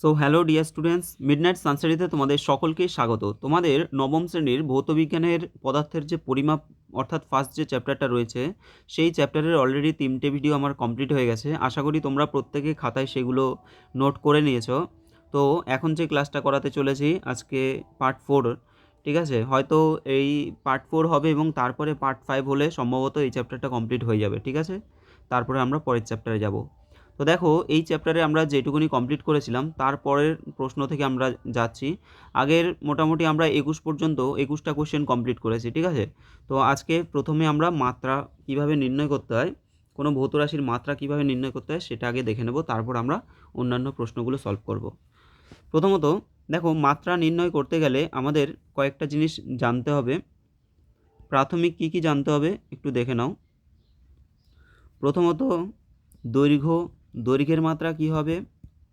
So hello dear students midnight সানসারিতে তোমাদের সকলকে স্বাগত। তোমাদের নবম শ্রেণির ভৌতবিজ্ঞানের পদার্থের যে পরিমাপ, অর্থাৎ ফার্স্ট যে চ্যাপ্টারটা রয়েছে, সেই চ্যাপ্টারের অলরেডি তিনটে ভিডিও আমার কমপ্লিট হয়ে গেছে। আশা করি তোমরা প্রত্যেকে খাতায় সেগুলো নোট করে নিয়েছো। তো, এখন যে ক্লাসটা করাতে চলেছি, আজকে পার্ট ফোর ঠিক আছে? হয়তো এই পার্ট ফোর হবে এবং তারপরে পার্ট ফাইভ হলে সম্ভবত এই চ্যাপ্টারটা কমপ্লিট হয়ে যাবে, ঠিক আছে? তারপরে আমরা পরের চ্যাপ্টারে যাব। তো দেখো, এই চ্যাপ্টারে আমরা যেটুকুনি কমপ্লিট করেছিলাম তারপরের প্রশ্ন থেকে আমরা যাচ্ছি। আগের মোটামুটি আমরা একুশ পর্যন্ত একুশটা কোয়েশ্চেন কমপ্লিট করেছি, ঠিক আছে? তো আজকে প্রথমে আমরা মাত্রা কীভাবে নির্ণয় করতে হয়, কোনো ভৌত রাশির মাত্রা কীভাবে নির্ণয় করতে হয়, সেটা আগে দেখে নেব, তারপর আমরা অন্যান্য প্রশ্নগুলো সলভ করব। প্রথমত, দেখো, মাত্রা নির্ণয় করতে গেলে আমাদের কয়েকটা জিনিস জানতে হবে। প্রাথমিক কী কী জানতে হবে, একটু দেখে নাও। প্রথমত, দৈর্ঘ্য দৈর্ঘ্যের মাত্রা কি হবে?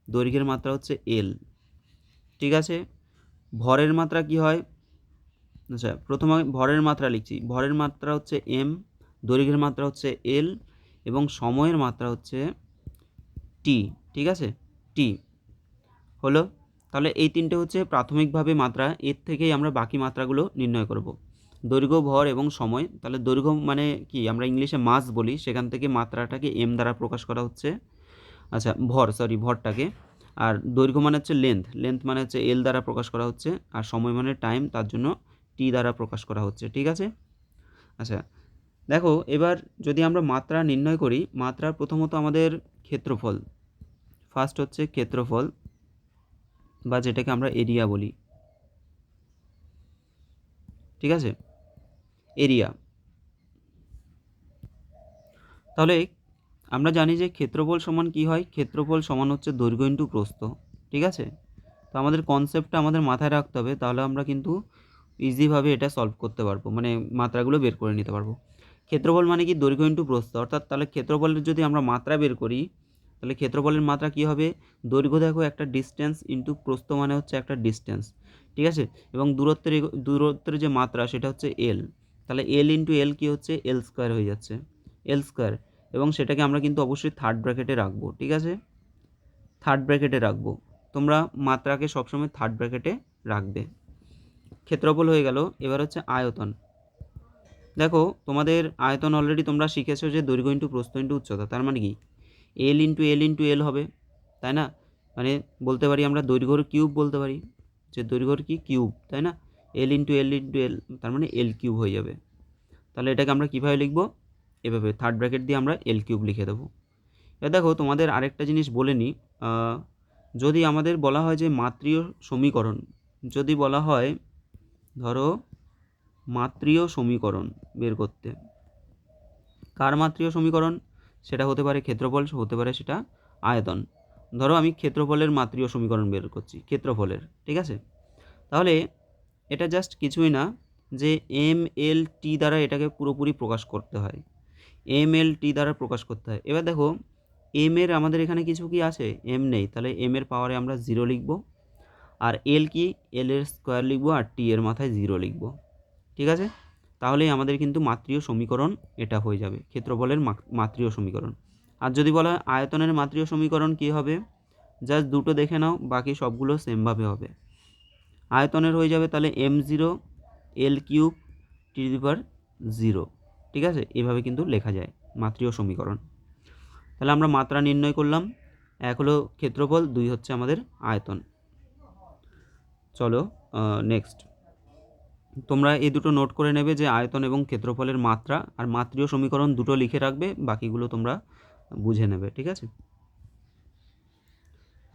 দৈর্ঘ্যের মাত্রা হচ্ছে এল ঠিক আছে? ভরের মাত্রা কি হয়? আচ্ছা প্রথমে ভরের মাত্রা লিখছি। ভরের মাত্রা হচ্ছে এম দৈর্ঘ্যের মাত্রা হচ্ছে এল এবং সময়ের মাত্রা হচ্ছে টি ঠিক আছে? টি হলো? তাহলে এই তিনটে হচ্ছে প্রাথমিকভাবে মাত্রা। এর থেকেই আমরা বাকি মাত্রাগুলো নির্ণয় করব। দৈর্ঘ্য, ভর এবং সময়। তাহলে দৈর্ঘ্য মানে কি? আমরা ইংলিশে মাস বলি। সেখান থেকে মাত্রাটাকে এম দ্বারা প্রকাশ করা হচ্ছে। আচ্ছা ভর সরি ভরটাকে। আর দৈর্ঘ্য মানে হচ্ছে লেন্থ লেন্থ মানে হচ্ছে এল দ্বারা প্রকাশ করা হচ্ছে, আর সময় মানে টাইম তার জন্য টি দ্বারা প্রকাশ করা হচ্ছে, ঠিক আছে? আচ্ছা দেখো, এবার যদি আমরা মাত্রা নির্ণয় করি মাত্রা প্রথমত আমাদের ক্ষেত্রফল। ফার্স্ট হচ্ছে ক্ষেত্রফল, বা যেটাকে আমরা এরিয়া বলি। ঠিক আছে? এরিয়া তাহলে আমরা জানি যে ক্ষেত্রফল সমান কি হয়? ক্ষেত্রফল সমান হচ্ছে দৈর্ঘ্য ইন্টু প্রস্থ, ঠিক আছে? তো আমাদের কনসেপ্টটা আমাদের মাথায় রাখতে হবে, তাহলে আমরা কিন্তু ইজিভাবে এটা সলভ করতে পারব মানে মাত্রাগুলো বের করে নিতে পারব। ক্ষেত্রফল মানে কি? দৈর্ঘ্য ইন্টু প্রস্থ, অর্থাৎ তাহলে ক্ষেত্রফলের যদি আমরা মাত্রা বের করি, তাহলে ক্ষেত্রফলের মাত্রা কী হবে? দৈর্ঘ্য দেখো একটা ডিস্টেন্স ইন্টু প্রস্থ মানে হচ্ছে একটা ডিস্টেন্স ঠিক আছে? এবং দূরত্বের দূরত্বের যে মাত্রা সেটা হচ্ছে এল তাহলে এল ইন্টু এল কী হচ্ছে? এল স্কোয়ার হয়ে যাচ্ছে এল স্কোয়ার এবং সেটাকে আমরা কিন্তু অবশ্যই থার্ড ব্র্যাকেটে রাখব, ঠিক আছে? থার্ড ব্র্যাকেটে রাখব। তোমরা মাত্রাকে সবসময় থার্ড ব্র্যাকেটে রাখবে। ক্ষেত্রফল হয়ে গেল, এবার হচ্ছে আয়তন। দেখো, তোমাদের আয়তন অলরেডি তোমরা শিখেছো যে দৈর্ঘ্য ইন্টু প্রস্থ ইন্টু উচ্চতা, তার মানে কি? L into L into L হবে, তাই না? মানে বলতে পারি আমরা দৈর্ঘ্যর কিউব বলতে পারি, যে দৈর্ঘ্যর কি? কিউব তাই না? L into L into L তার মানে এল কিউব হয়ে যাবে। তাহলে এটাকে আমরা কীভাবে লিখব? এভাবে থার্ড ব্র্যাকেট দিয়ে আমরা এল কিউব লিখে দেবো। এবার দেখো, তোমাদের আরেকটা জিনিস বলে নিই যদি আমাদের বলা হয় যে মাতৃয় সমীকরণ, যদি বলা হয়, ধরো মাতৃয় সমীকরণ বের করতে, কার মাতৃয় সমীকরণ? সেটা হতে পারে ক্ষেত্রফল, হতে পারে সেটা আয়তন। ধরো, আমি ক্ষেত্রফলের মাতৃয় সমীকরণ বের করছি, ক্ষেত্রফলের, ঠিক আছে? তাহলে এটা জাস্ট কিছুই না যে এম এল টি দ্বারা এটাকে পুরোপুরি প্রকাশ করতে হয়। এম এল টি দ্বারা প্রকাশ করতে হয়। এবার দেখো এম এর আমাদের এখানে কিছু কি আছে? এম নেই। তাহলে এম এর পাওয়ারে আমরা জিরো লিখব। আর এল কি? এল এর স্কোয়ার লিখব আর টি এর মাথায় জিরো লিখব। ঠিক আছে? তাহলেই আমাদের কিন্তু মাতৃয় সমীকরণ এটা হয়ে যাবে। ক্ষেত্রফলের মাতৃয় সমীকরণ। আর যদি বলা হয় আয়তনের মাতৃয় সমীকরণ কী হবে? জাস্ট দুটো দেখে নাও, বাকি সবগুলো সেমভাবে হবে। আয়তনের হয়ে যাবে তাহলে M zero L cube T zero ঠিক আছে? এভাবে কিন্তু লেখা যায় মাতৃয় সমীকরণ। তাহলে আমরা মাত্রা নির্ণয় করলাম। এক হলো ক্ষেত্রফল, দুই হচ্ছে আমাদের আয়তন। চলো নেক্সট তোমরা এই দুটো নোট করে নেবে যে আয়তন এবং ক্ষেত্রফলের মাত্রা আর মাতৃয় সমীকরণ দুটো লিখে রাখবে, বাকিগুলো তোমরা বুঝে নেবে, ঠিক আছে?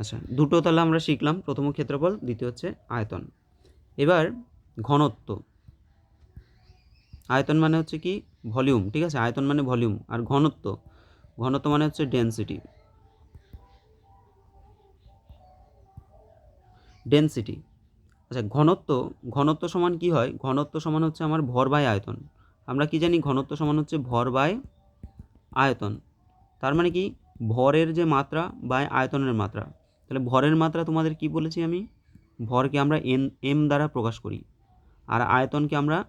আচ্ছা দুটো তাহলে আমরা শিখলাম। প্রথম ক্ষেত্রফল, দ্বিতীয় হচ্ছে আয়তন। এবার ঘনত্ব। আয়তন মানে হচ্ছে কি ভলিউম, ঠিক আছে? আয়তন মানে ভলিউম, আর ঘনত্ব ঘনত্ব মানে হচ্ছে ডেন্সিটি। ডেন্সিটি আচ্ছা ঘনত্ব ঘনত্ব সমান কি হয়? ঘনত্ব সমান হচ্ছে আমার ভর বাই আয়তন। আমরা কি জানি? ঘনত্ব সমান হচ্ছে ভর বাই আয়তন। তার মানে কি? ভরের যে মাত্রা বাই আয়তনের মাত্রা। তাহলে ভরের মাত্রা তোমাদের কি বলেছি আমি? ভরকে আমরা এন, এম দ্বারা প্রকাশ করি। আর আয়তনকে আমরা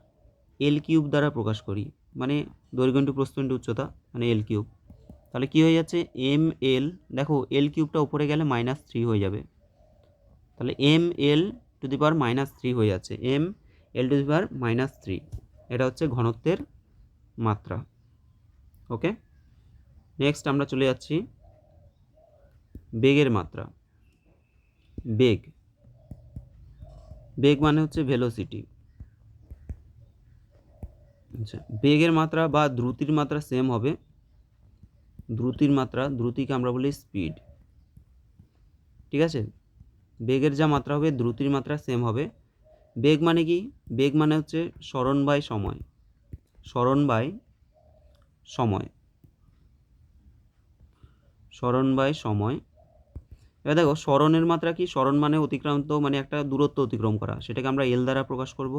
এল কিউব দ্বারা প্রকাশ করি। মানে দৈর্ঘ্য ইন্টু প্রস্থ ইন্টু উচ্চতা মানে এল কিউব তাহলে কী হয়ে যাচ্ছে? এম এল দেখো এল কিউবটা উপরে গেলে মাইনাস থ্রি হয়ে যাবে। তাহলে M L to the power minus three হয়ে যাচ্ছে। M L to the power minus three এটা হচ্ছে ঘনত্বের মাত্রা। ওকে নেক্সট আমরা চলে যাচ্ছি বেগের মাত্রা। বেগ। বেগ মানে হচ্ছে ভেলোসিটি আচ্ছা বেগের মাত্রা বা দ্রুতির মাত্রা সেম হবে। দ্রুতির মাত্রা, দ্রুতিকে আমরা বলি স্পিড ঠিক আছে? বেগের যা মাত্রা হবে, দ্রুতির মাত্রা সেম হবে। বেগ মানে কি? বেগ মানে হচ্ছে স্মরণ বাই সময়। স্মরণ বাই সময়। স্মরণ বাই সময়। এবার দেখো, স্মরণের মাত্রা কি? স্মরণ মানে অতিক্রান্ত মানে একটা দূরত্ব অতিক্রম করা। সেটাকে আমরা এল দ্বারা প্রকাশ করব।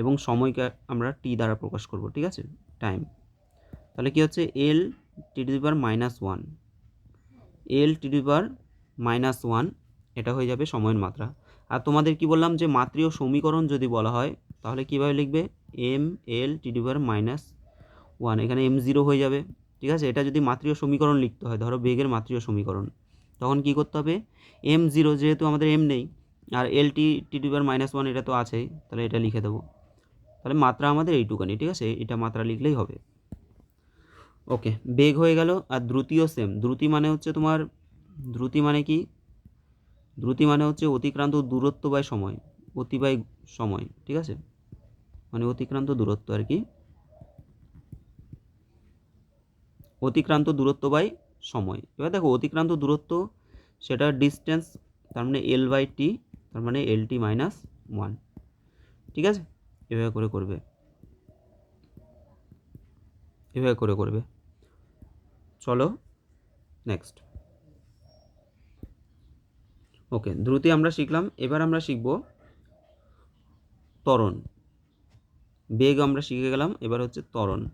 এবং সময়কে আমরা টি দ্বারা প্রকাশ করব, ঠিক আছে? টাইম তাহলে কি হচ্ছে? L T to power minus one L T to power minus one এটা হয়ে যাবে সময়ের মাত্রা। আর তোমাদের কি বললাম যে মাত্রীয় সমীকরণ যদি বলা হয়, তাহলে কীভাবে লিখবে? M L T to power minus one এখানে এম জিরো হয়ে যাবে, ঠিক আছে? এটা যদি মাত্রীয় সমীকরণ লিখতে হয়, ধরো বেগের মাত্রীয় সমীকরণ, তখন কি করতে হবে? এম জিরো যেহেতু আমাদের এম নেই, আর L T T to power minus one এটা তো আছেই, তাহলে এটা লিখে দেবো। তাহলে মাত্রা আমাদের এইটুকানি, ঠিক আছে? এটা মাত্রা লিখলেই হবে। ওকে, বেগ হয়ে গেল আর দ্রুতিও সেম দ্রুতি মানে হচ্ছে তোমার, দ্রুতি মানে কি? দ্রুতি মানে হচ্ছে অতিক্রান্ত দূরত্ব বাই সময়, অতি বাই সময়, ঠিক আছে? মানে অতিক্রান্ত দূরত্ব আর কি। অতিক্রান্ত দূরত্ব বাই সময়। এবার দেখো, অতিক্রান্ত দূরত্ব সেটা ডিস্টেন্স তার মানে এল বাই টি তার মানে এল টি মাইনাস ওয়ান ঠিক আছে? এভাবে করে করবে। এভাবে করে করবে। চলো নেক্সট ওকে দ্রুতি আমরা শিখলাম। এবার আমরা শিখব ত্বরণ। বেগ আমরা শিখে গেলাম, এবার হচ্ছে ত্বরণ।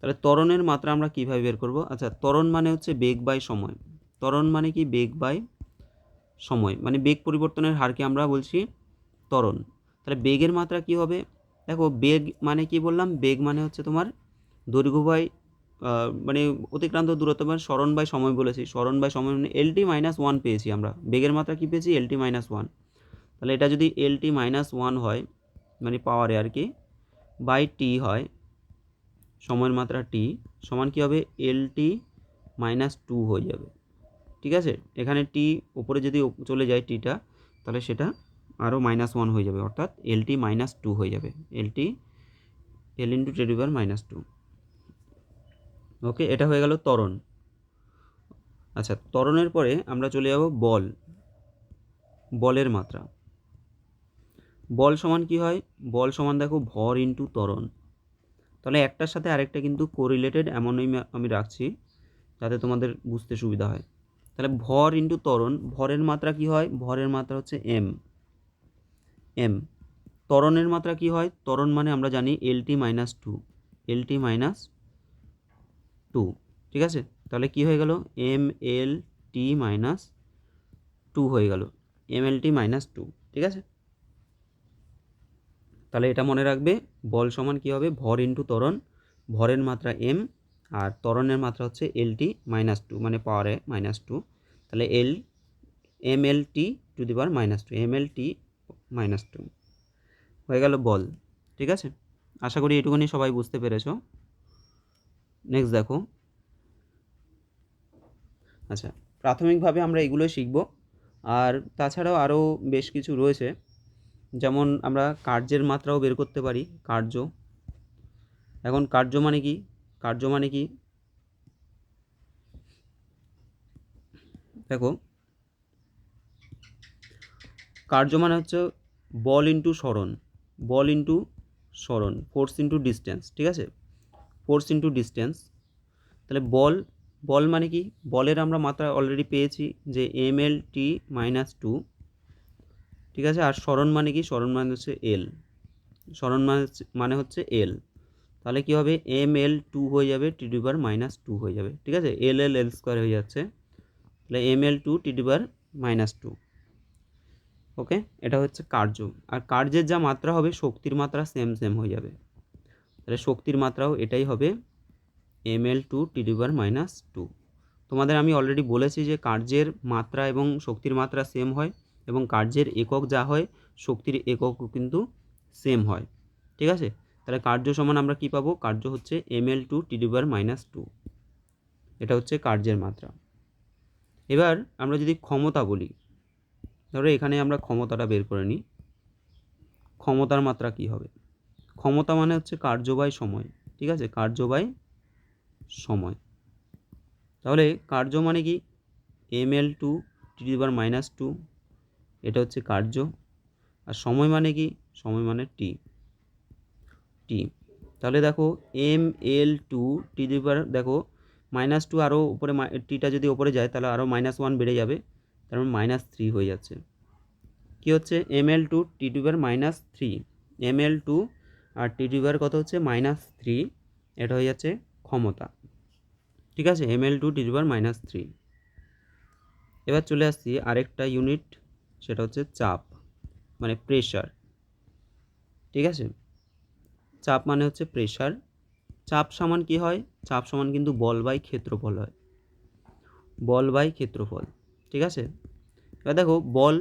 তাহলে ত্বরণের মাত্রা আমরা কীভাবে বের করব? আচ্ছা ত্বরণ মানে হচ্ছে বেগ বাই সময়। ত্বরণ মানে কি? বেগ বাই সময়। মানে বেগ পরিবর্তনের হারকে আমরা বলছি ত্বরণ। তাহলে বেগের মাত্রা কি হবে? দেখো বেগ মানে কি বললাম? বেগ মানে হচ্ছে তোমার দৈর্ঘ্য বাই মানে অতিক্রান্ত দূরত্ব মানে স্মরণ বাই সময় বলেছি। স্মরণ বাই সময় মানে এলটি মাইনাস ওয়ান পেয়েছি আমরা। বেগের মাত্রা কি পেয়েছি? এলটি মাইনাস ওয়ান তাহলে এটা যদি এলটি মাইনাস ওয়ান হয় মানে পাওয়ারে আর কি, বাই টি হয়, সময়ের মাত্রা টি সমান কী হবে? এল টি মাইনাস টু হয়ে যাবে। ঠিক আছে? এখানে টি উপরে যদি চলে যায় টিটা তাহলে সেটা আরও মাইনাস ওয়ান হয়ে যাবে, অর্থাৎ এল টি মাইনাস টু হয়ে যাবে। এল টি এল ইন্টু টেডিভার মাইনাস টু ওকে এটা হয়ে গেল তরণ আচ্ছা তরণের পরে আমরা চলে যাব বল। বলের মাত্রা। বল সমান কি হয়? বল সমান দেখো ভর ইন্টু তরণ তাহলে একটার সাথে আরেকটা কিন্তু কোরিলেটেড এমনই আমি- রাখছি, যাতে তোমাদের বুঝতে সুবিধা হয়। তাহলে ভর ইন্টু ত্বরণ, ভরের মাত্রা কি হয়? ভরের মাত্রা হচ্ছে এম এম ত্বরণের মাত্রা কি হয়? ত্বরণ মানে আমরা জানি LT minus two LT minus two ঠিক আছে? তাহলে কি হয়ে গেল? M L T minus two হয়ে গেল। M L T minus two ঠিক আছে? তাহলে এটা মনে রাখবে, বল সমান কী হবে? ভর ইন্টু ত্বরণ, ভরের মাত্রা এম আর ত্বরণের মাত্রা হচ্ছে এল টি মাইনাস টু মানে পাওয়ারে মাইনাস টু তাহলে L M L T to the power minus two M L T minus two হয়ে গেল বল, ঠিক আছে? আশা করি এটুকুনি সবাই বুঝতে পেরেছ। নেক্সট দেখো। আচ্ছা প্রাথমিকভাবে আমরা এগুলোই শিখব। আর তাছাড়াও আরও বেশ কিছু রয়েছে। যেমন আমরা কার্যের মাত্রাও বের করতে পারি, কার্য। এখন কার্য মানে কি? কার্য মানে কি? দেখো। কার্য মানে হচ্ছে বল ইন্টু সরণ বল ইন্টু সরণ ফোর্স ইন্টু ডিস্টেন্স, ঠিক আছে? ফোর্স ইন্টু ডিস্টেন্স, তাহলে বল বল মানে কি? বলের আমরা মাত্রা অলরেডি পেয়েছি যে M L T minus two ঠিক আছে? আর স্মরণ মানে কি? স্মরণ মানে হচ্ছে এল স্মরণ মানে মানে হচ্ছে এল তাহলে কী হবে? এম এল টু হয়ে যাবে টি ডিবার মাইনাস টু হয়ে যাবে, ঠিক আছে? এল এল এল স্কোয়ার হয়ে যাচ্ছে, তাহলে M L two T ডিবার minus two okay? এটা হচ্ছে কার্য। আর কার্যের যা মাত্রা হবে, শক্তির মাত্রা সেম সেম হয়ে যাবে। তাহলে শক্তির মাত্রাও এটাই হবে M L two T ডিবার minus two তোমাদের আমি অলরেডি বলেছি যে কার্যের মাত্রা এবং শক্তির মাত্রা সেম হয় এবং কার্যের একক যা হয়, শক্তির এককও কিন্তু সেম হয়। ঠিক আছে? তাহলে কার্য সমান আমরা কি পাবো? কার্য হচ্ছে M L two T the power minus two এটা হচ্ছে কার্যের মাত্রা। এবার আমরা যদি ক্ষমতা বলি ধরো এখানে আমরা ক্ষমতাটা বের করে নিই। ক্ষমতার মাত্রা কি হবে? ক্ষমতা মানে হচ্ছে কার্য বাই সময়, ঠিক আছে? কার্য বাই সময়। তাহলে কার্য মানে কি? M L two T the power minus two এটা হচ্ছে কার্য। আর সময় মানে কি? সময় মানে টি টি তাহলে দেখো এম এল টু টি ডিভার দেখো মাইনাস টু আরও উপরে টিটা যদি ওপরে যায়, তাহলে আরও মাইনাস ওয়ান বেড়ে যাবে। তার মাইনাস থ্রি হয়ে যাচ্ছে। কী হচ্ছে? M L two T the power minus three M L two R T the power কত হচ্ছে? মাইনাস থ্রি এটা হয়ে যাচ্ছে ক্ষমতা। ঠিক আছে? M L two T the power minus three এবার চলে আসছি আরেকটা ইউনিট সেটা হচ্ছে চাপ মানে প্রেশার ঠিক আছে? চাপ মানে হচ্ছে প্রেশার চাপ সমান কি হয়? চাপ সমান কিন্তু বল বাই ক্ষেত্রফল হয়। বল বাই ক্ষেত্রফল। ঠিক আছে? এবার দেখো, বল,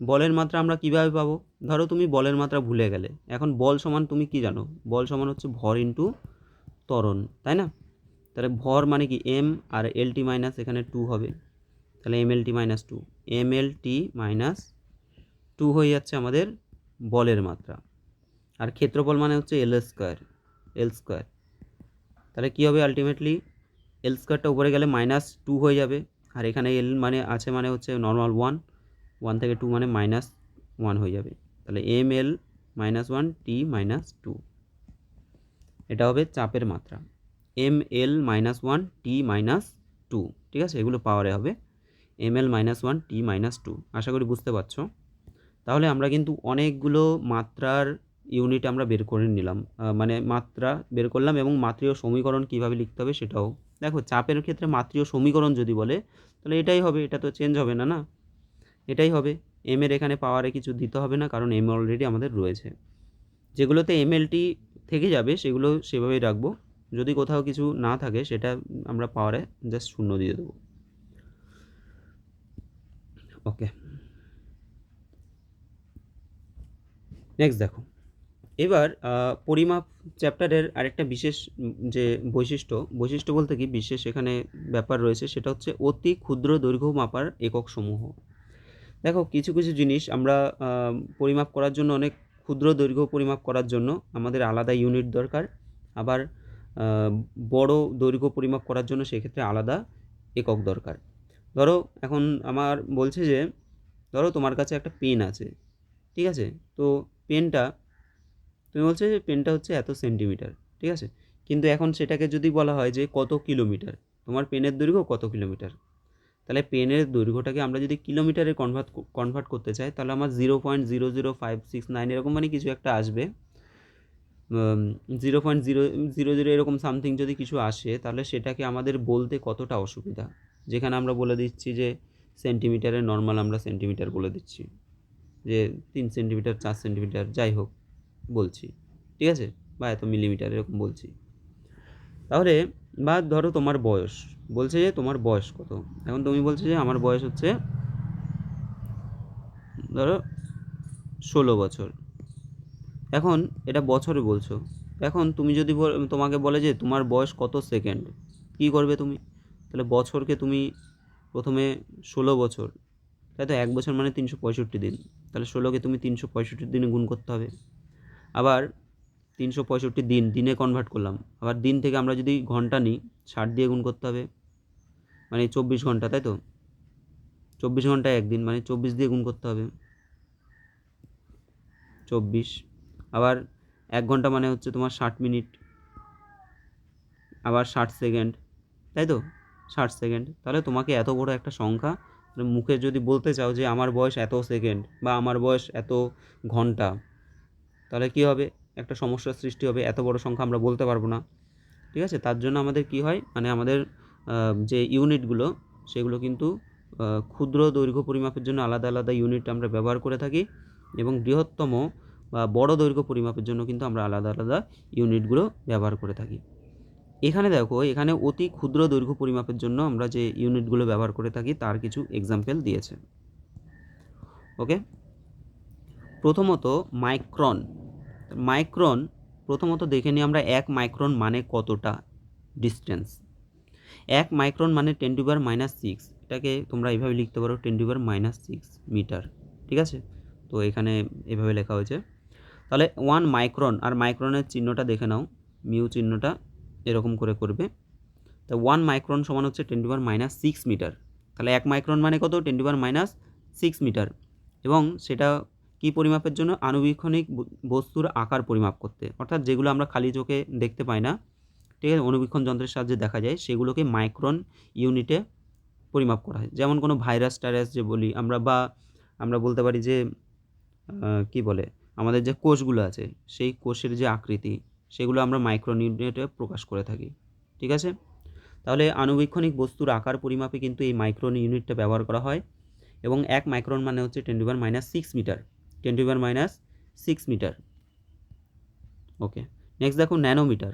বলের মাত্রা আমরা কীভাবে পাবো? ধরো তুমি বলের মাত্রা ভুলে গেলে। এখন বল সমান তুমি কি জানো? বল সমান হচ্ছে ভর ইন্টু ত্বরণ, তাই না? তাহলে ভর মানে কি? এম আর এল টি মাইনাস এখানে টু হবে। তাহলে M L T minus two M L T minus two হয়ে যাচ্ছে আমাদের বলের মাত্রা। আর ক্ষেত্রফল মানে হচ্ছে এল স্কোয়ার এল স্কোয়ার তাহলে কী হবে আলটিমেটলি এল স্কোয়ারটা উপরে গেলে মাইনাস টু হয়ে যাবে। আর এখানে এল মানে আছে মানে হচ্ছে নর্মাল ওয়ান ওয়ান থেকে টু মানে মাইনাস ওয়ান হয়ে যাবে। তাহলে M L minus one T minus two এটা হবে চাপের মাত্রা। M L minus one T minus two ঠিক আছে? এগুলো পাওয়ারে হবে। M L minus one T minus two আশা করি বুঝতে পারছ। তাহলে আমরা কিন্তু অনেকগুলো মাত্রার ইউনিট আমরা বের করে নিলাম। মানে মাত্রা বের করলাম এবং মাত্রীয় সমীকরণ কীভাবে লিখতে হবে সেটাও। দেখো, চাপের ক্ষেত্রে মাত্রীয় সমীকরণ যদি বলে, তাহলে এটাই হবে, এটা তো চেঞ্জ হবে না না? এটাই হবে। এম এর এখানে পাওয়ারে কিছু দিতে হবে না, কারণ এম অলরেডি আমাদের রয়েছে। যেগুলোতে এমএলটি থেকে যাবে, সেগুলো সেভাবেই রাখব। যদি কোথাও কিছু না থাকে, সেটা আমরা পাওয়ারে জাস্ট শূন্য দিয়ে দেবো। ওকে নেক্সট দেখো। এবার পরিমাপ চ্যাপ্টারের আরেকটা বিশেষ, যে বৈশিষ্ট্য বৈশিষ্ট্য বলতে কি বিশেষ এখানে ব্যাপার রয়েছে, সেটা হচ্ছে অতি ক্ষুদ্র দৈর্ঘ্য মাপার একক সমূহ। দেখো, কিছু কিছু জিনিস আমরা পরিমাপ করার জন্য, অনেক ক্ষুদ্র দৈর্ঘ্য পরিমাপ করার জন্য আমাদের আলাদা ইউনিট দরকার। আবার বড় দৈর্ঘ্য পরিমাপ করার জন্য সেক্ষেত্রে আলাদা একক দরকার। ধরো, এখন আমার বলছে যে, ধরো তোমার কাছে একটা পেন আছে, ঠিক আছে? তো পেনটা তুমি বলছো যে পেনটা হচ্ছে এত সেন্টিমিটার, ঠিক আছে? কিন্তু এখন সেটাকে যদি বলা হয় যে কত কিলোমিটার, তোমার পেনের দৈর্ঘ্য কত কিলোমিটার? তাহলে পেনের দৈর্ঘ্যটাকে আমরা যদি কিলোমিটারে কনভার্ট কনভার্ট করতে চাই, তাহলে আমার zero point zero zero five six nine এরকম মানে কিছু একটা আসবে। Zero point zero zero zero এরকম সামথিং যদি কিছু আসে, তাহলে সেটাকে আমাদের বলতে কতটা অসুবিধা? যেখানে আমরা বলে দিচ্ছি যে সেন্টিমিটারে নর্মাল আমরা সেন্টিমিটার বলে দিচ্ছি। যে তিন সেন্টিমিটার চার সেন্টিমিটার যাই হোক। বলছি, ঠিক আছে? বা এত মিলিমিটার এরকম বলছি। তাহলে, বা ধরো তোমার বয়স, বলছে যে তোমার বয়স কত? এখন তুমি বলছো যে আমার বয়স হচ্ছে ধরো ষোলো বছর। এখন এটা বছরে বলছো। এখন তুমি যদি তোমাকে বলে যে তোমার বয়স কত সেকেন্ড কী করবে তুমি? তাহলে বছরকে তুমি প্রথমে ষোলো বছর, তাই তো এক বছর মানে তিনশো পঁয়ষট্টি দিন। তাহলে ষোলোকে তুমি তিনশো পঁয়ষট্টি দিনে গুণ করতে হবে। আবার তিনশো পঁয়ষট্টি দিন, দিনে কনভার্ট করলাম। আবার দিন থেকে আমরা যদি ঘণ্টা নিই, ষাট দিয়ে গুণ করতে হবে। মানে চব্বিশ ঘণ্টা, তাই তো? চব্বিশ ঘন্টায় একদিন মানে চব্বিশ দিয়ে গুণ করতে হবে। চব্বিশ। আবার এক ঘণ্টা মানে হচ্ছে তোমার ষাট মিনিট। আবার ষাট সেকেন্ড, তাই তো? ষাট সেকেন্ড। তাহলে তোমাকে এত বড় একটা সংখ্যা মুখে যদি বলতে চাও যে আমার বয়স এত সেকেন্ড বা আমার বয়স এত ঘণ্টা তাহলে কী হবে? একটা সমস্যার সৃষ্টি হবে। এত বড় সংখ্যা আমরা বলতে পারব না। ঠিক আছে? তার জন্য আমাদের কী হয়? মানে আমাদের যে ইউনিটগুলো, সেগুলো কিন্তু ক্ষুদ্র দৈর্ঘ্য পরিমাপের জন্য আলাদা আলাদা ইউনিট আমরা ব্যবহার করে থাকি এবং বৃহত্তম বা বড় দৈর্ঘ্য পরিমাপের জন্য কিন্তু আমরা আলাদা আলাদা ইউনিটগুলো ব্যবহার করে থাকি। এখানে দেখো, এখানে অতি ক্ষুদ্র দৈর্ঘ্য পরিমাপের জন্য আমরা যে ইউনিটগুলো ব্যবহার করে থাকি, তার কিছু এক্সাম্পল দিয়েছে। ওকে প্রথমত মাইক্রন মাইক্রন প্রথমত দেখে নিই আমরা এক মাইক্রন মানে কতটা ডিস্টেন্স এক মাইক্রন মানে টেন টু মাইনাস সিক্স এটাকে তোমরা এইভাবে লিখতে পারো ten to minus six metre ঠিক আছে? তো এখানে এভাবে লেখা হয়েছে। তাহলে ওয়ান মাইক্রন আর মাইক্রনের চিহ্নটা দেখে নাও মিউ চিহ্নটা এরকম করে করবে। তা ওয়ান মাইক্রন সমান হচ্ছে ten to minus six metre তাহলে এক মাইক্রন মানে কত? Ten to minus six metre এবং সেটা কি পরিমাপের জন্য আণুবীক্ষণিক বস্তুর আকার পরিমাপ করতে। অর্থাৎ যেগুলো আমরা খালি চোখে দেখতে পাই না, ঠিক আছে? অনুবীক্ষণ যন্ত্রের সাহায্যে দেখা যায়, সেগুলোকে মাইক্রন ইউনিটে পরিমাপ করা হয়। যেমন কোনো ভাইরাস টাইরাস যে বলি আমরা বা আমরা বলতে পারি যে কি বলে? আমাদের যে কোষগুলো আছে, সেই কোষের যে আকৃতি, সেগুলো আমরা মাইক্রন ইউনিটে প্রকাশ করে থাকি, ঠিক আছে? তাহলে আণুবীক্ষণিক বস্তুর আকার পরিমাপে কিন্তু এই মাইক্রন ইউনিটটা ব্যবহার করা হয় এবং এক মাইক্রন মানে হচ্ছে ten to minus six metre ten to minus six metre. Okay next দেখো ন্যানোমিটার।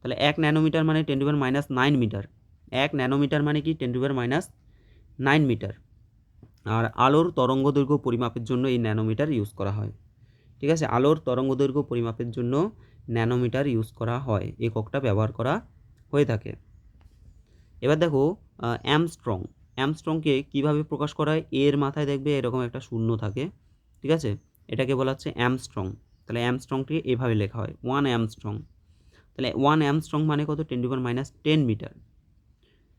তাহলে এক ন্যানোমিটার মানে ten to minus nine metre. এক ন্যানোমিটার মানে কি? Ten to minus nine metre. আর আলোর তরঙ্গদৈর্ঘ্য পরিমাপের জন্য এই ন্যানোমিটার ইউজ করা হয়। ঠিক আছে? আলোর তরঙ্গদৈর্ঘ্য পরিমাপের জন্য ন্যানোমিটার ইউজ করা হয়। এককটা ব্যবহার করা হয়ে থাকে। এবার দেখো অ্যামস্ট্রং। অ্যামস্ট্রংকে কীভাবে প্রকাশ করা হয়? এর মাথায় দেখবে এরকম একটা শূন্য থাকে। ঠিক আছে? এটাকে বলা হচ্ছে অ্যামস্ট্রং। তাহলে অ্যামস্ট্রংটি এভাবে লেখা হয় ওয়ান অ্যামস্ট্রং। তাহলে ওয়ান অ্যামস্ট্রং মানে কত? Ten to minus ten metre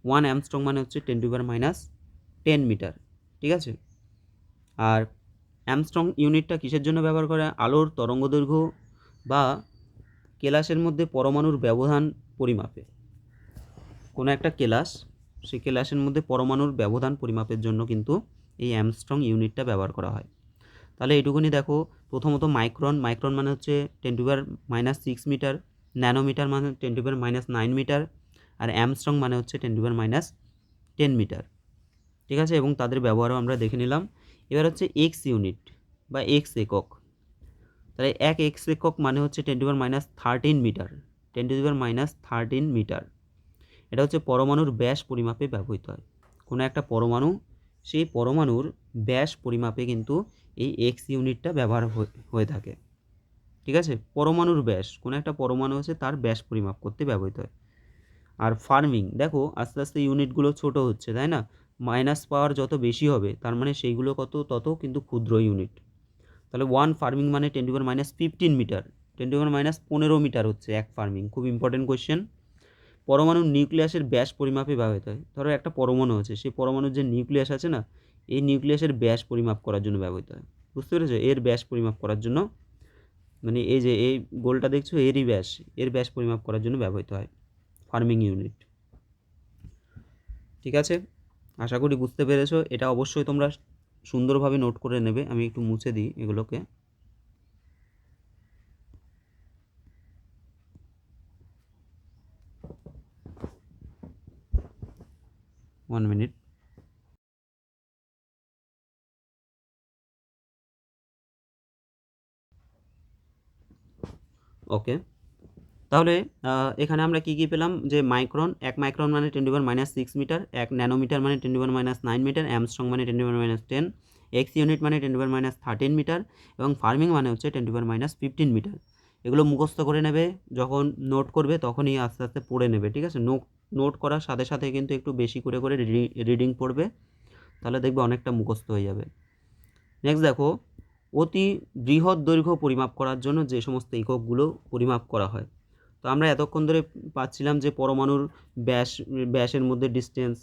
one angstrom মানে হচ্ছে ten to minus ten metre ঠিক আছে? আর অ্যামস্ট্রং ইউনিটটা কিসের জন্য ব্যবহার করে? আলোর তরঙ্গদৈর্ঘ্য বা কেলাসের মধ্যে পরমাণুর ব্যবধান পরিমাপে। কোনো একটা কেলাস, সেই কেলাসের মধ্যে পরমাণুর ব্যবধান পরিমাপের জন্য কিন্তু এই অ্যামস্ট্রং ইউনিটটা ব্যবহার করা হয়। তাহলে এইটুকুনি দেখো। প্রথমত মাইক্রন মাইক্রন মানে হচ্ছে ten to minus six metre nanometre মানে ten to minus nine metre R angstrom মানে হচ্ছে ten to minus ten metre ঠিক আছে? এবং তাদের ব্যবহারও আমরা দেখে নিলাম। এবার হচ্ছে এক্স ইউনিট বা এক্স একক। তাহলে এক এক্স একক মানে হচ্ছে ten to minus thirteen metre ten to minus thirteen metre এটা হচ্ছে পরমাণুর ব্যাস পরিমাপে ব্যবহৃত হয়। কোনো একটা পরমাণু, সেই পরমাণুর ব্যাস পরিমাপে কিন্তু এই এক্স ইউনিটটা ব্যবহার হয়ে- থাকে। ঠিক আছে? পরমাণুর ব্যাস, কোনো একটা পরমাণু আছে তার ব্যাস পরিমাপ করতে ব্যবহৃত হয়। আর ফার্মিং দেখো আস্তে আস্তে ইউনিটগুলো ছোট হচ্ছে, তাই না? মাইনাস পাওয়ার যত বেশি হবে, তার মানে সেইগুলো কত, তত কিন্তু ক্ষুদ্র ইউনিট তাহলে ওয়ান ফার্মিং মানে ten to minus fifteen metre ten to minus পনেরো মিটার হচ্ছে এক ফার্মিং খুব ইম্পর্টেন্ট কোয়েশ্চেন পরমাণুর নিউক্লিয়াসের ব্যাস পরিমাপে ব্যবহৃত হয়। ধরো একটা পরমাণু আছে, সেই পরমাণুর যে নিউক্লিয়াস আছে না এই নিউক্লিয়াসের ব্যাস পরিমাপ করার জন্য ব্যবহৃত হয়। বুঝতে পেরেছ? এর ব্যাস পরিমাপ করার জন্য মানে এই যে এই গোলটা দেখছ, এরই ব্যাস, এর ব্যাস পরিমাপ করার জন্য ব্যবহৃত হয় ফার্মিং ইউনিট। ঠিক আছে? আশা করি বুঝতে পেরেছ। এটা অবশ্যই তোমরা সুন্দরভাবে নোট করে নেবে। আমি একটু মুছে দিই এগুলোকে। One minute okay. তাহলে এখানে আমরা কি কি পেলাম? যে মাইক্রন এক মাইক্রন মানে ten the power minus six metre এক ন্যানোমিটার মানে ten the power minus nine metre angstrom মানে ten the power minus ten X unit মানে ten the power minus thirteen metre এবং ফার্মিং মানে হচ্ছে ten the power minus fifteen metre এগুলো মুখস্থ করে নেবে, যখন নোট করবে তখনই আস্তে আস্তে পড়ে নেবে, ঠিক আছে? নোট নোট করার সাথে সাথে কিন্তু একটু বেশি করে করে রিডিং পড়বে, তাহলে দেখবে অনেকটা মুখস্থ হয়ে যাবে। নেক্সট দেখো অতি বৃহৎ দৈর্ঘ্য পরিমাপ করার জন্য যে সমস্ত এককগুলো পরিমাপ করা হয়। তো আমরা এতক্ষণ ধরে পাচ্ছিলাম যে পরমাণুর ব্যাস, ব্যাসের মধ্যে ডিস্টেন্স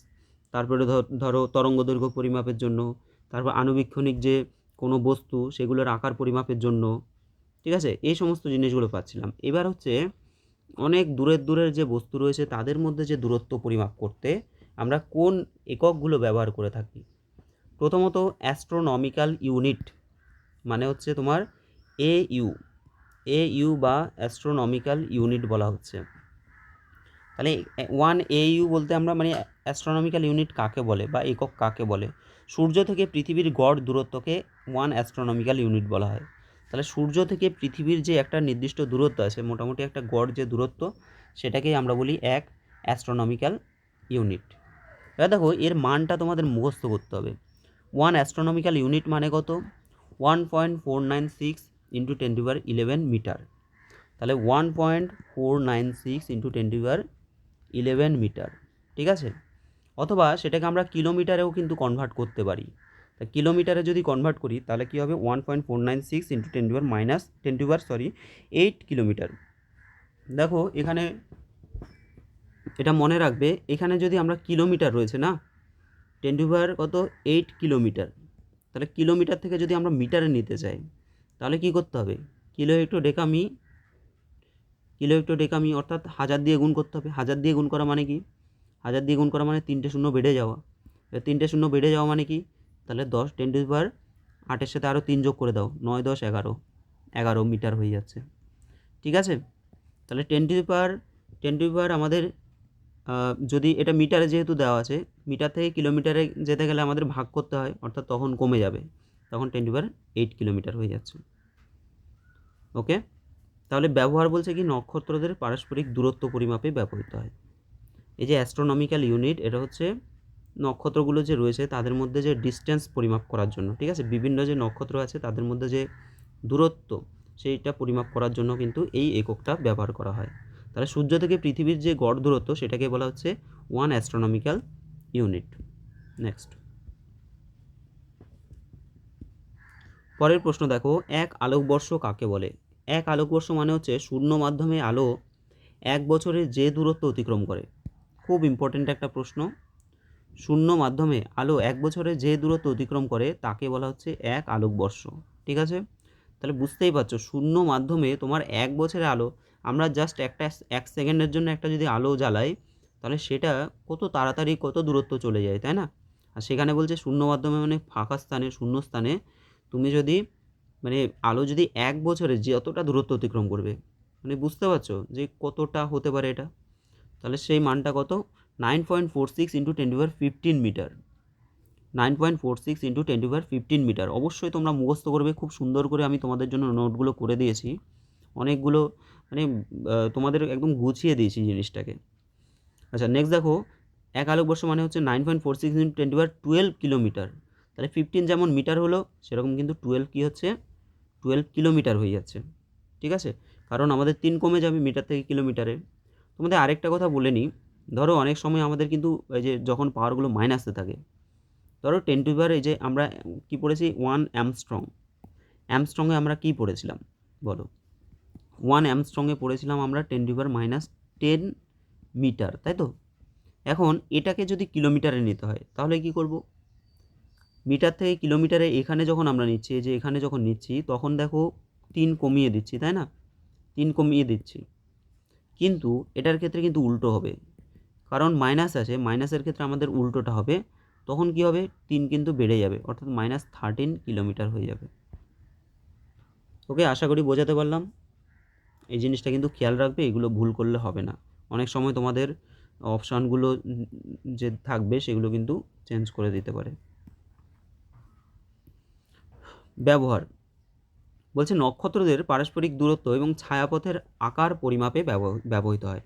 তারপরে ধরো তরঙ্গ দৈর্ঘ্য পরিমাপের জন্য, তারপর আণুবীক্ষণিক যে কোনো বস্তু, সেগুলোর আকার পরিমাপের জন্য, ঠিক আছে? এই সমস্ত জিনিসগুলো পাচ্ছিলাম। এবার হচ্ছে অনেক দূরের দূরের যে বস্তু রয়েছে, তাদের মধ্যে যে দূরত্ব পরিমাপ করতে আমরা কোন এককগুলো ব্যবহার করে থাকি? প্রথমত অ্যাস্ট্রোনমিক্যাল ইউনিট মানে হচ্ছে তোমার এ ইউ এ ইউ বা অ্যাস্ট্রোনমিক্যাল ইউনিট বলা হচ্ছে। তাহলে ওয়ান এ ইউ বলতে আমরা মানে অ্যাস্ট্রোনমিক্যাল ইউনিট কাকে বলে বা একক কাকে বলে? সূর্য থেকে পৃথিবীর গড় দূরত্বকে ওয়ান অ্যাস্ট্রোনমিক্যাল ইউনিট বলা হয়। তাহলে সূর্য থেকে পৃথিবীর যে একটা নির্দিষ্ট দূরত্ব আছে, মোটামুটি একটা গড় যে দূরত্ব, সেটাকেই আমরা বলি এক অ্যাস্ট্রোনমিক্যাল ইউনিট এবার দেখো, এর মানটা তোমাদের মুখস্থ করতে হবে। ওয়ান অ্যাস্ট্রোনমিক্যাল ইউনিট মানে কত? One point four nine six into ten to eleven metre তাহলে one point four nine six into ten to eleven metre ঠিক আছে? অথবা সেটাকে আমরা কিলোমিটারেও কিন্তু কনভার্ট করতে পারি। তা কিলোমিটারে যদি কনভার্ট করি, তাহলে কী হবে? One point four nine six into ten to minus ten to sorry eight kilometre দেখো, এখানে এটা মনে রাখবে, এখানে যদি আমরা কিলোমিটার রয়েছে না টেন টু কত? এইট কিলোমিটার তাহলে কিলোমিটার থেকে যদি আমরা মিটারে নিতে চাই তাহলে কি করতে হবে? কিলো একটু ডেকামি কিলো একটু ডেকামি অর্থাৎ হাজার দিয়ে গুণ করতে হবে। হাজার দিয়ে গুণ করা মানে কি? হাজার দিয়ে গুণ করা মানে তিনটে শূন্য বেড়ে যাওয়া। তিনটে শূন্য বেড়ে যাওয়া মানে কি? তাহলে দশ টেন টু পাওয়ার আটের সাথে আরও তিন যোগ করে দাও। নয়, দশ, এগারো। এগারো মিটার হয়ে যাচ্ছে। ঠিক আছে? তাহলে ten to power ten to power আমাদের যদি এটা মিটারে যেহেতু দেওয়া আছে, মিটার থেকে কিলোমিটারে যেতে গেলে আমাদের ভাগ করতে হয়, অর্থাৎ তখন কমে যাবে। তখন টেন টু এইট কিলোমিটার হয়ে যাচ্ছে। ওকে তাহলে ব্যবহার বলছে কি, নক্ষত্রদের পারস্পরিক দূরত্ব পরিমাপে ব্যবহৃত হয়। এই যে অ্যাস্ট্রোনমিক্যাল ইউনিট এটা হচ্ছে নক্ষত্রগুলো যে রয়েছে, তাদের মধ্যে যে ডিস্টেন্স পরিমাপ করার জন্য, ঠিক আছে? বিভিন্ন যে নক্ষত্র আছে, তাদের মধ্যে যে দূরত্ব, সেইটা পরিমাপ করার জন্য কিন্তু এই এককটা ব্যবহার করা হয়। তাহলে সূর্য থেকে পৃথিবীর যে গড় দূরত্ব, সেটাকে বলা হচ্ছে ওয়ান অ্যাস্ট্রোনমিক্যাল ইউনিট নেক্সট পরের প্রশ্ন দেখো, এক আলোকবর্ষ কাকে বলে? এক আলোকবর্ষ মানে হচ্ছে শূন্য মাধ্যমে আলো এক বছরে যে দূরত্ব অতিক্রম করে। খুব ইম্পর্ট্যান্ট একটা প্রশ্ন। শূন্য মাধ্যমে আলো এক বছরে যে দূরত্ব অতিক্রম করে, তাকে বলা হচ্ছে এক আলোকবর্ষ। ঠিক আছে? তাহলে বুঝতেই পারছ, শূন্য মাধ্যমে তোমার এক বছরে আলো আমরা জাস্ট একটা এক সেকেন্ডের জন্য একটা যদি আলো জ্বালাই, তাহলে সেটা কত তাড়াতাড়ি কত দূরত্ব চলে যায়, তাই না? আর সেখানে বলছে শূন্য মাধ্যমে মানে ফাঁকা স্থানে, শূন্য স্থানে তুমি যদি মানে আলো যদি এক বছরে যতটা দূরত্ব অতিক্রম করবে মানে বুঝতে পারছ যে কতটা হতে পারে এটা? তাহলে সেই মানটা কত? Nine point four six into ten to power fifteen metre nine point four six into ten to power fifteen metre অবশ্যই তোমরা মুখস্থ করবে, খুব সুন্দর করে আমি তোমাদের জন্য নোটগুলো করে দিয়েছি। অনেকগুলো মানে তোমাদের একদম গুছিয়ে দিয়েছি জিনিসটাকে। আচ্ছা নেক্সট দেখো, এক আলোকবর্ষ মানে হচ্ছে nine point four six into to power twelve kilometre. তাহলে ফিফটিন যেমন মিটার হলো, সেরকম কিন্তু টুয়েলভ কী হচ্ছে? টুয়েলভ কিলোমিটার হয়ে যাচ্ছে। ঠিক আছে? কারণ আমাদের তিন কমে যাবে মিটার থেকে কিলোমিটারে। তোমাদের আরেকটা কথা বলে নিই। ধরো, অনেক সময় আমাদের কিন্তু এই যে যখন পাওয়ারগুলো মাইনাসে থাকে, ধরো টেন টু এই যে আমরা কি পড়েছি? ওয়ান অ্যামস্ট্রং অ্যামস্ট্রংয়ে আমরা কি পড়েছিলাম? বলো। ওয়ান অ্যামস্ট্রংয়ে পড়েছিলাম আমরা ten to minus ten metre, তাই তো? এখন এটাকে যদি কিলোমিটারে নিতে হয়, তাহলে কি করব? মিটার থেকে কিলোমিটারে এখানে যখন আমরা নিচ্ছি যে এখানে যখন নিচ্ছি, তখন দেখো তিন কমিয়ে দিচ্ছি, তাই না? তিন কমিয়ে দিচ্ছি। কিন্তু এটার ক্ষেত্রে কিন্তু উল্টো হবে। কারণ মাইনাস আছে, মাইনাসের ক্ষেত্রে আমাদের উল্টোটা হবে, তখন কি হবে? তিন কিন্তু বেড়ে যাবে, অর্থাৎ মাইনাস থার্টিন কিলোমিটার হয়ে যাবে। ওকে, আশা করি বোঝাতে পারলাম? এই জিনিসটা কিন্তু খেয়াল রাখবে, এগুলো ভুল করলে হবে না। অনেক সময় তোমাদের অপশানগুলো যে থাকবে, সেগুলো কিন্তু চেঞ্জ করে দিতে পারে। ব্যবহার। বলছে, নক্ষত্রদের পারস্পরিক দূরত্ব এবং ছায়াপথের আকার পরিমাপে ব্যব- ব্যবহৃত হয়।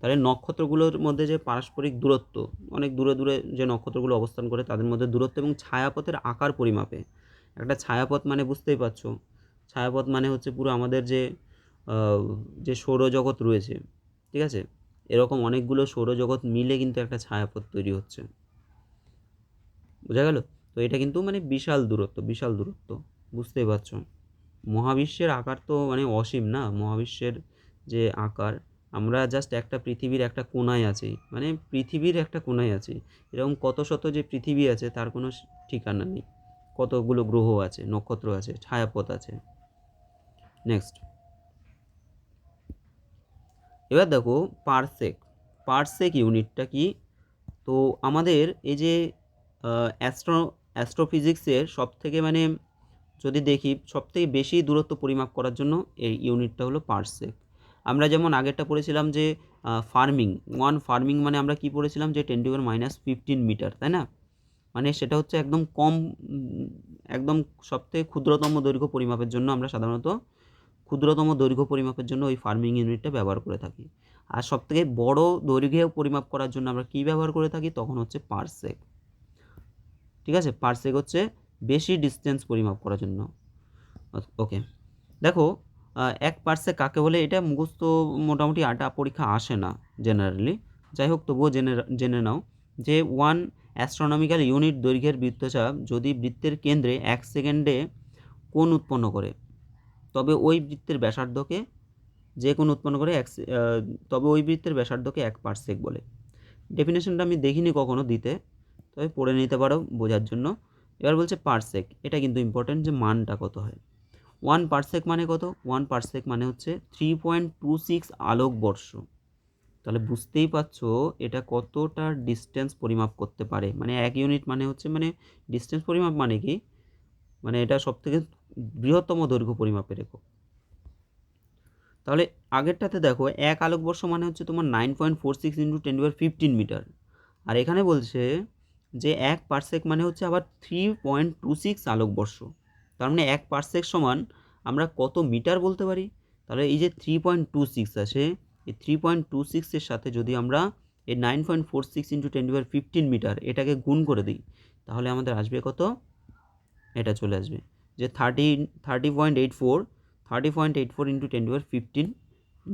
তাহলে নক্ষত্রগুলোর মধ্যে যে পারস্পরিক দূরত্ব, অনেক দূরে দূরে যে নক্ষত্রগুলো অবস্থান করে, তাদের মধ্যে দূরত্ব এবং ছায়াপথের আকার পরিমাপে। একটা ছায়াপথ মানে বুঝতেই পারছ। ছায়াপথ মানে হচ্ছে পুরো আমাদের যে যে সৌরজগৎ রয়েছে, ঠিক আছে? এরকম অনেকগুলো সৌরজগৎ মিলে কিন্তু একটা ছায়াপথ তৈরি হচ্ছে। বোঝা গেল? তো এটা কিন্তু মানে বিশাল দূরত্ব বিশাল দূরত্ব, বুঝতেই পারছ? মহাবিশ্বের আকার তো মানে অসীম না? মহাবিশ্বের যে আকার, আমরা জাস্ট একটা পৃথিবীর একটা কোনায় আছি মানে পৃথিবীর একটা কোনায় আছি। এরকম কত শত যে পৃথিবী আছে, তার কোনো ঠিকানা নেই। কতগুলো গ্রহ আছে, নক্ষত্র আছে, ছায়াপথ আছে। নেক্সট এবার দেখো পারসেক পারসেক ইউনিটটা কি? তো আমাদের এই যে অ্যাস্ট্রো অ্যাস্ট্রোফিজিক্সের সব থেকে মানে যদি দেখি, সবথেকে বেশি দূরত্ব পরিমাপ করার জন্য এই ইউনিটটা হলো পারসেক। আমরা যেমন আগেরটা পড়েছিলাম যে ফার্মিং ওয়ান ফার্মিং মানে আমরা কি পড়েছিলাম? যে ten to minus fifteen metre তাই না? মানে সেটা হচ্ছে একদম কম, একদম সবথেকে ক্ষুদ্রতম দৈর্ঘ্য পরিমাপের জন্য আমরা সাধারণত ক্ষুদ্রতম দৈর্ঘ্য পরিমাপের জন্য ওই ফার্মিং ইউনিটটা ব্যবহার করে থাকি। আর সবথেকে বড় দৈর্ঘ্যেও পরিমাপ করার জন্য আমরা কী ব্যবহার করে থাকি? তখন হচ্ছে পারসেক। ঠিক আছে? পারসেক হচ্ছে বেশি ডিস্টেন্স পরিমাপ করার জন্য। ওকে দেখো এক পার্সে কাকে বলে? এটা মুখস্থ মোটামুটি আটা পরীক্ষা আসে না জেনারেলি যাই হোক, তবুও জেনে জেনে নাও যে ওয়ান অ্যাস্ট্রোনমিক্যাল ইউনিট দৈর্ঘ্যের বৃত্তচাপ যদি বৃত্তের কেন্দ্রে এক সেকেন্ডে কোন উৎপন্ন করে তবে ওই বৃত্তের ব্যাসার্ধকে যে কোণ উৎপন্ন করে এক তবে ওই বৃত্তের ব্যাসার্ধকে এক পার্সেক বলে। ডেফিনেশনটা আমি দেখিনি কখনো দিতে, তবে পড়ে নিতে পারো বোঝার জন্য। এবার বলছে পার্সেক, এটা কিন্তু ইম্পর্ট্যান্ট যে মানটা কত হয়। ওয়ান পার্সেক মানে কত? ওয়ান পার্সেক মানে হচ্ছে থ্রি পয়েন্ট টু সিক্স আলোকবর্ষ তাহলে বুঝতেই পারছ এটা কতটা ডিস্টেন্স পরিমাপ করতে পারে। মানে এক ইউনিট মানে হচ্ছে মানে ডিস্টেন্স পরিমাপ মানে কি? মানে এটা সব থেকে বৃহত্তম দৈর্ঘ্য পরিমাপের একক তাহলে আগেরটাতে দেখো, এক আলোকবর্ষ মানে হচ্ছে তোমার nine point four six into ten fifteen metre আর এখানে বলছে যে এক পার্সেক মানে হচ্ছে আবার থ্রি পয়েন্ট টু সিক্স আলোকবর্ষ। তার মানে এক পার্সেক সমান আমরা কত মিটার বলতে পারি? তাহলে এই যে থ্রি পয়েন্ট টু সিক্স আছে, এই থ্রি পয়েন্ট টু সিক্সের সাথে যদি আমরা এই nine point four six into ten fifteen metre এটাকে গুণ করে দিই, তাহলে আমাদের আসবে কত? এটা চলে আসবে। যে thirty thirty point eight four thirty point eight four into ten fifteen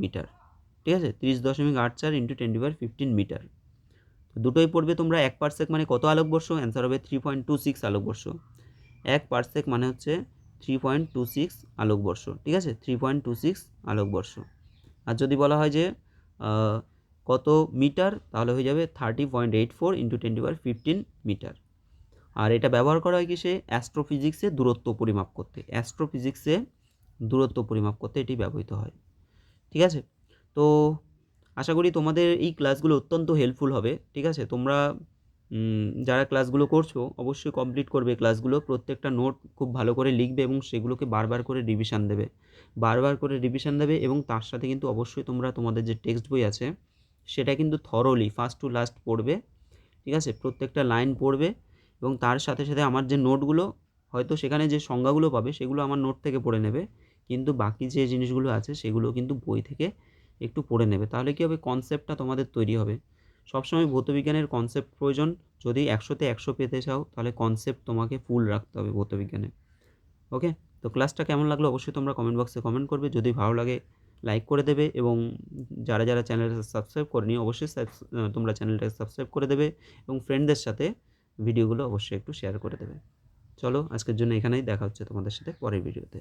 metre ঠিক আছে? তিরিশ দশমিক আট চার ইন্টু টেন ফিফটিন মিটার দুটোই পড়বে তোমরা এক পার্সেক মানে কত আলোকবর্ষ অ্যান্সার হবে থ্রি পয়েন্ট টু সিক্স আলোকবর্ষ এক পার্সেক মানে হচ্ছে থ্রি পয়েন্ট টু সিক্স আলোকবর্ষ ঠিক আছে? থ্রি পয়েন্ট টু সিক্স আলোকবর্ষ আর যদি বলা হয় যে কত মিটার? তাহলে হয়ে যাবে thirty point eight four into ten fifteen metre আর এটা ব্যবহার করা হয় কিসে? অ্যাস্ট্রোফিজিক্সে দূরত্ব পরিমাপ করতে। অ্যাস্ট্রোফিজিক্সে দূরত্ব পরিমাপ করতে এটি ব্যবহৃত হয়। ঠিক আছে? তো আশা করি তোমাদের এই ক্লাসগুলো অত্যন্ত হেল্পফুল হবে। ঠিক আছে? তোমরা যারা ক্লাসগুলো করছ, অবশ্যই কমপ্লিট করবে ক্লাসগুলো। প্রত্যেকটা নোট খুব ভালো করে লিখবে এবং সেগুলোকে বারবার করে রিভিশন দেবে। বারবার করে রিভিশন দেবে এবং তার সাথে কিন্তু অবশ্যই তোমরা তোমাদের যে টেক্সট বই আছে, সেটা কিন্তু থরলি ফার্স্ট টু লাস্ট পড়বে। ঠিক আছে? প্রত্যেকটা লাইন পড়বে। এবং তার সাথে সাথে আমার যে নোটগুলো, হয়তো সেখানে যে সংজ্ঞাগুলো পাবে, সেগুলো আমার নোট থেকে পড়ে নেবে। কিন্তু বাকি যে জিনিসগুলো আছে, সেগুলো কিন্তু বই থেকে একটু পড়ে নেবে। তাহলে কী হবে? কনসেপ্টটা তোমাদের তৈরি হবে। সবসময় ভৌতবিজ্ঞানের কনসেপ্ট প্রয়োজন। যদি একশোতে একশো পেতে চাও, তাহলে কনসেপ্ট তোমাকে ফুল রাখতে হবে ভৌতবিজ্ঞানে। ওকে তো ক্লাসটা কেমন লাগল অবশ্যই তোমরা কমেন্ট বক্সে কমেন্ট করবে। যদি ভালো লাগে লাইক করে দেবে এবং যারা যারা চ্যানেলটা সাবস্ক্রাইব করেনি, অবশ্যই তোমরা চ্যানেলটাকে সাবস্ক্রাইব করে দেবে এবং ফ্রেন্ডদের সাথে ভিডিওগুলো অবশ্যই একটু শেয়ার করে দেবে। চলো আজকের জন্য এখানেই দেখা হচ্ছে তোমাদের সাথে পরের ভিডিওতে।